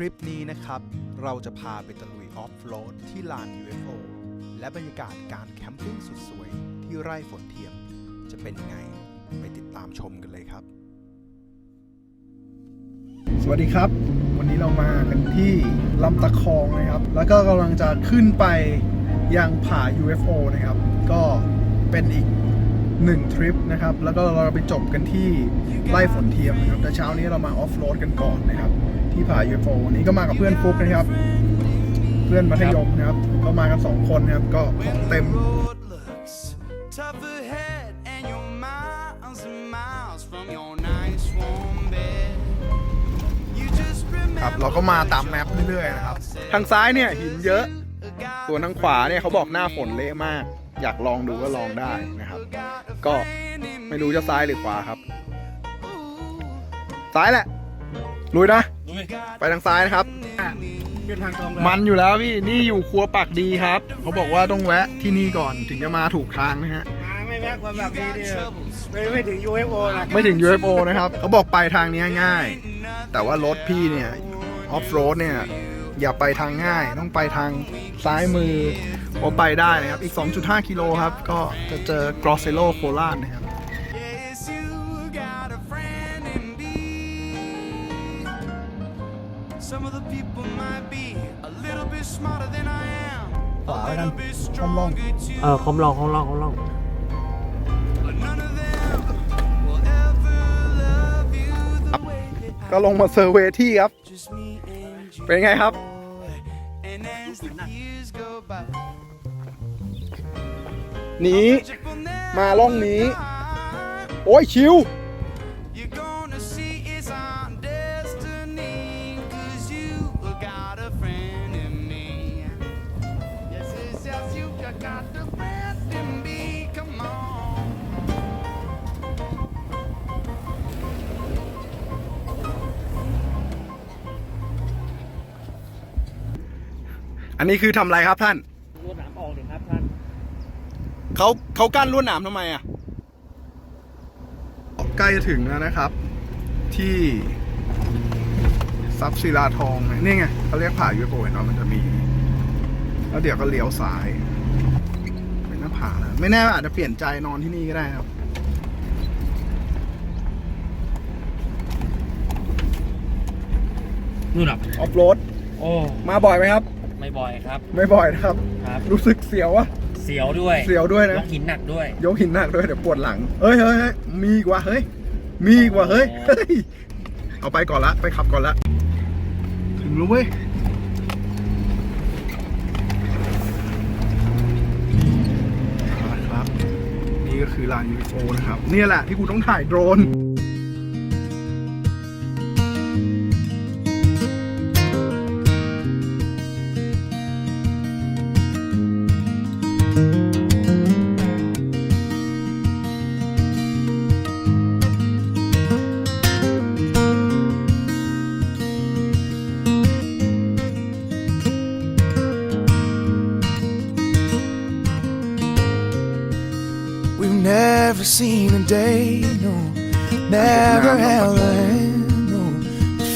ทริปนี้นะครับ เราจะพาไปตะลุยออฟโรดที่ลาน UFO และบรรยากาศการแคมปิ้งสุดสวยที่ไร่ฝนเทียม จะเป็นยังไงไปติดตามชมกันเลยครับ สวัสดีครับ วันนี้เรามากันที่ลำตะคองนะครับ แล้วก็กำลังจะขึ้นไปยังผา UFO นะครับ ก็เป็นอีกหนึ่งทริปนะครับ แล้วก็เราไปจบกันที่ไร่ฝนเทียมนะครับแต่เช้านี้เรามาออฟโรดกันก่อนนะครับ ที่ผา UFO วันนี้ก็มากับเพื่อนฟุกนะครับ เพื่อนมัธยมนะครับ ก็มากันสองคนนะครับ ก็ของเต็ม ครับเราก็มาตามแมปเรื่อยๆนะครับ ทางซ้ายเนี่ยหินเยอะ ส่วนทางขวาเนี่ยเขาบอกหน้าฝนเละมาก อยากลองดูก็ลองได้นะครับ ก็ไม่รู้จะซ้ายหรือขวาครับ ซ้ายแหละ ลุยนะ ไปทางซ้ายนะครับมันอยู่แล้วพี่ นี่อยู่ครัวปากดีครับ เขาบอกว่าต้องแวะที่นี่ก่อนถึงจะมาถูกทางนะฮะไม่แวะความแบบนี้ดิไม่ไม่ถึง UFO นะไม่ถึง UFO นะครับ เขาบอกไปทางเนี้ยง่าย แต่ว่ารถพี่เนี่ยออฟโรดเนี่ย อย่าไปทางง่าย ต้องไปทางซ้ายมือพอไปได้นะครับ อีก 2.5 กิโลครับ ก็จะเจอกรอสเซโลโคราชนะครับ Some of the people might be a little bit smarter than I am. A little bit stronger too. เออคอมลองคอมลองคอมลอง But none of them will ever love you the way that ก็ลงมาเซอร์เวย์ที่ครับ just me and you. เป็นไงครับ And as the years go by, หนี it will never มาล่องนี้ die. โอ้ยชิว อันนี้คือทำอะไรครับท่านรวดหนามออกเลยครับท่าน เขาเขากั้นลวดหนามทำไมอะ ใกล้จะถึงแล้วนะครับ ที่ซับศิลาทองเนี่ยนี่ไงเขาเรียกผายูโปเนาะมันจะมี แล้วเดี๋ยวก็เลี้ยวซ้ายเป็นหน้าผาแล้วไม่แน่อาจจะเปลี่ยนใจนอนที่นี่ก็ได้ครับ นู่นหรอออฟโรด โอ้มาบ่อยไหมครับ ไม่บ่อยครับไม่บ่อยนะครับ ครับรู้สึกเสียวอะเสียวด้วยเสียวด้วยยนะ กหินหนักด้วย ยกหินหนักด้วยเดี๋ยวปวดหลัง เฮ้ยเฮ้ยเฮ้ยมีอีกว่าเฮ้ย มีอีกว่าเฮ้ยอ๋อเฮ้ย เอาไปก่อนละ ไปขับก่อนละ ถึงแล้วเว้ยครับ นี่ก็คือลาน UFO นะครับ เนี่ยแหละที่กูต้องถ่ายโดรน never seen a day, no, never held a no,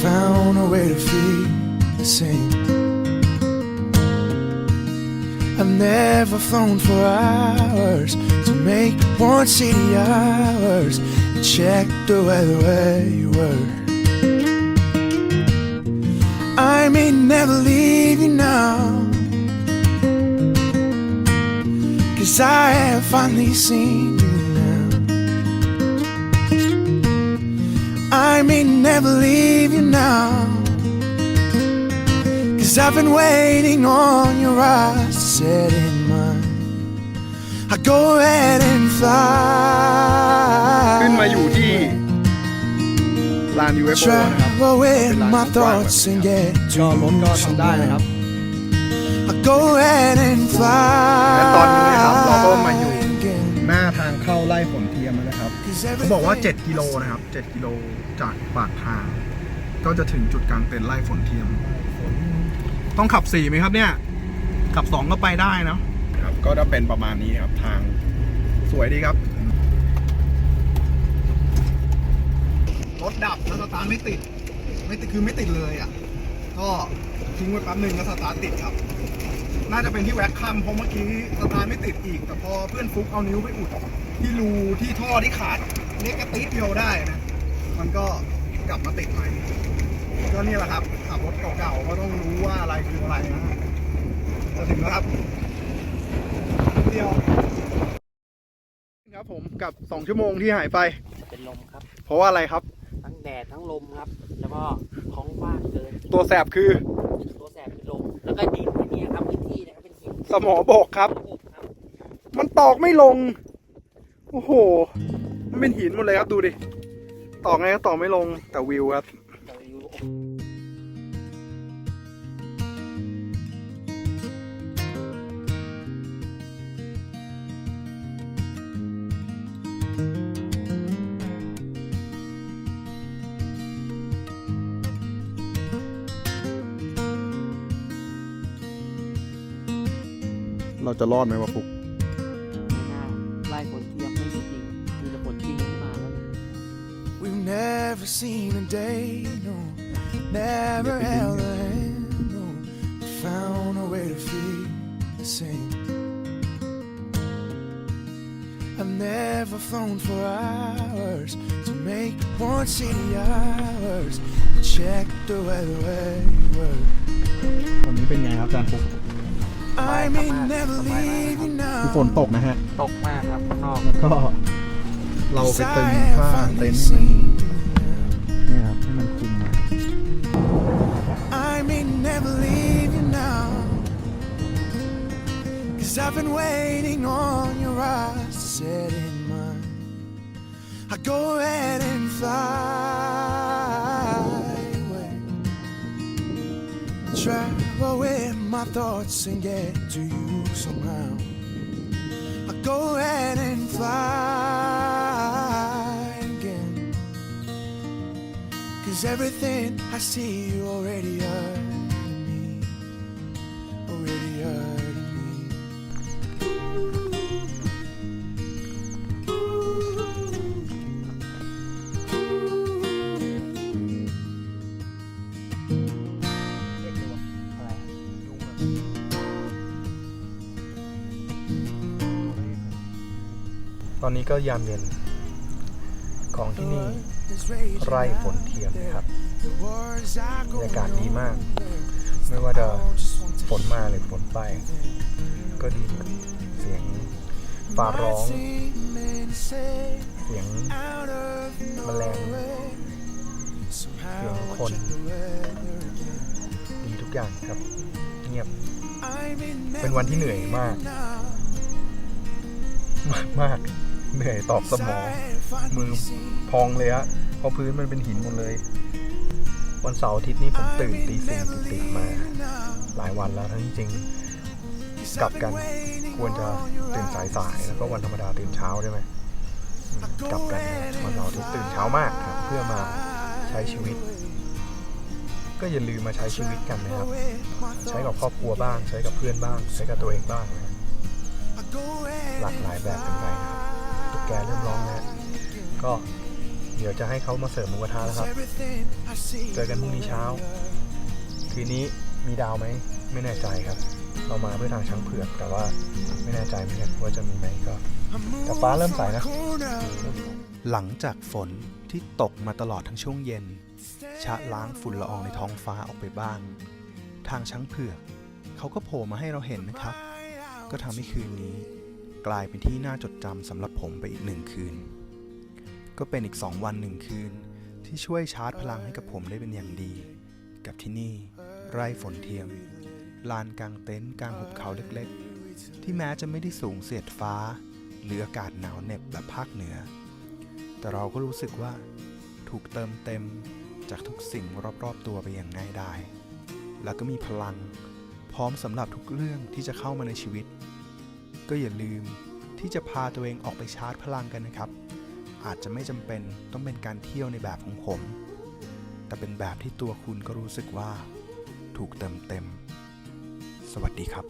found a way to feel the same. I've never flown for hours to make one city ours and check the weather where you were. I may never leave you now. Cause I have finally seen I may never leave you now. Cause I've been waiting on your eyes to set in mine. I go ahead and fly. ขึ้นมาอยู่ที่ลาน UFO นะครับ Travel with my เป็นลานกว้างๆ thoughts and get ก็รถก็ทำได้นะครับ I go ahead and fly. และตอนนี้นะครับเราก็มาอยู่ เขาบอกว่า 7 กิโลนะครับ 7 กิโลจากปากทาง ก็จะถึงจุดกลางเต็นท์ไล่ฝนเทียม ต้องขับ4ไหมครับเนี่ย ขับ2ก็ไปได้เนอะครับ ก็จะเป็นประมาณนี้ครับทาง สวยดีครับ รถดับแล้วสตาร์ทไม่ติด ไม่ติดคือไม่ติดเลยอะ ก็ทิ้งไว้แป๊บหนึ่งก็สตาร์ทติดครับ น่าจะเป็นที่แว็กคัมเพราะเมื่อกี้สตาร์ทไม่ติดอีก แต่พอเพื่อนฟุกเอานิ้วไปอุดที่รูที่ท่อที่ขาดเล็กกระติดเดียวได้นะ มันก็กลับมาติดใหม่ก็นี่แหละครับขับรถเก่าๆก็ต้องรู้ว่าอะไรคืออะไรนะจะถึงแล้วครับเดียวครับผมกับ 2 ชั่วโมงที่หายไป เป็นลมครับ เพราะว่าอะไรครับ ทั้งแดดทั้งลมครับ แล้วก็ท้องว่างเกิน ตัวแสบคือ ตัวแสบเป็นลม แล้วก็ดิน ที่นี่ครับพื้นที่นะครับเป็นหินสมอบอกครับระบบครับมันตอกไม่ลง โอ้โห มันเป็นหินหมดเลยครับดูดิ ตอกไงก็ตอกไม่ลงแต่วิวครับ เราจะรอดไหมวะฟุกไม่น่าไล่ฝนเทียมไม่จริงมีแต่ฝนจริงที่มาแล้วนะ We've never seen a day, no, never held a hand, no, found a way to feel the same. I've never flown for hours to make one city ours. Check the weather where you were. ตอนนี้เป็นไงครับอาจารย์ฟุก I may never leave you now. ฝนตกนะฮะ ตกมากครับข้างนอก ก็เราไป 'cause ตึง I have ผ้า finally เต็นท์ให้มัน seen you now. เนี่ยครับให้มันคุมมา I may never leave you now. Cause I've been waiting on your eyes to set in mine. I go ahead and fly With my thoughts and get to you somehow. I go ahead and fly again. Cause everything I see you already hurting อนนี้ก็ยามเย็น ของที่นี่ไร่ฝนเทียมนะครับบรรยากาศดีมาก ไม่ว่าจะฝนมาหรือฝนไป ก็ดีหมดเสียงฟ้าร้อง เสียงแมลงเสียงคน ดีทุกอย่างครับ เงียบ เป็นวันที่เหนื่อยมาก มากมาก เหนื่อยตอบสมอง มือพองเลยฮะเพราะพื้นมันเป็นหินหมดเลย วันเสาร์อาทิตย์นี้ผมตื่นตีสี่ตีสี่มาหลายวันแล้วทั้งจริงกลับกันควรจะตื่นสายสายๆแล้วก็วันธรรมดาตื่นเช้าได้ไหมกลับกันวันเสาร์อาทิตย์ตื่นเช้ามากครับเพื่อมาใช้ชีวิต ก็อย่าลืมมาใช้ชีวิตกันนะครับ ใช้กับครอบครัวบ้าง ใช้กับเพื่อนบ้าง ใช้กับตัวเองบ้างนะหลากหลายแบบเป็นไปนะครับ แกเริ่มร้องแล้วก็เดี๋ยวจะให้เขามาเสิร์ฟหมูกระทะแล้วครับ เจอกันพรุ่งนี้เช้า คืนนี้มีดาวไหม ไม่แน่ใจครับ เรามาเพื่อทางช้างเผือก แต่ว่าไม่แน่ใจเหมือนกันว่าจะมีไหมก็ แต่ฟ้าเริ่มใสนะ หลังจากฝนที่ตกมาตลอดทั้งช่วงเย็น ชะล้างฝุ่นละอองในท้องฟ้าออกไปบ้าง ทางช้างเผือก เขาก็โผล่มาให้เราเห็นนะครับ ก็ทำให้คืนนี้ กลายเป็นที่น่าจดจำสำหรับผมไปอีกหนึ่งคืน ก็เป็นอีกสองวันหนึ่งคืน ที่ช่วยชาร์จพลังให้กับผมได้เป็นอย่างดี กับที่นี่ ไร่ฝนเทียม ลานกลางเต็นท์กลางหุบเขาเล็กๆ ที่แม้จะไม่ได้สูงเสียดฟ้า หรืออากาศหนาวเหน็บแบบภาคเหนือ แต่เราก็รู้สึกว่า ถูกเติมเต็มจากทุกสิ่งรอบๆตัวไปอย่างง่ายดาย แล้วก็มีพลัง พร้อมสำหรับทุกเรื่องที่จะเข้ามาในชีวิต ก็อย่าลืมที่จะพาตัวเองออกไปชาร์จพลังกันนะครับ อาจจะไม่จำเป็นต้องเป็นการเที่ยวในแบบของผม แต่เป็นแบบที่ตัวคุณก็รู้สึกว่า ถูกเติมเต็ม สวัสดีครับ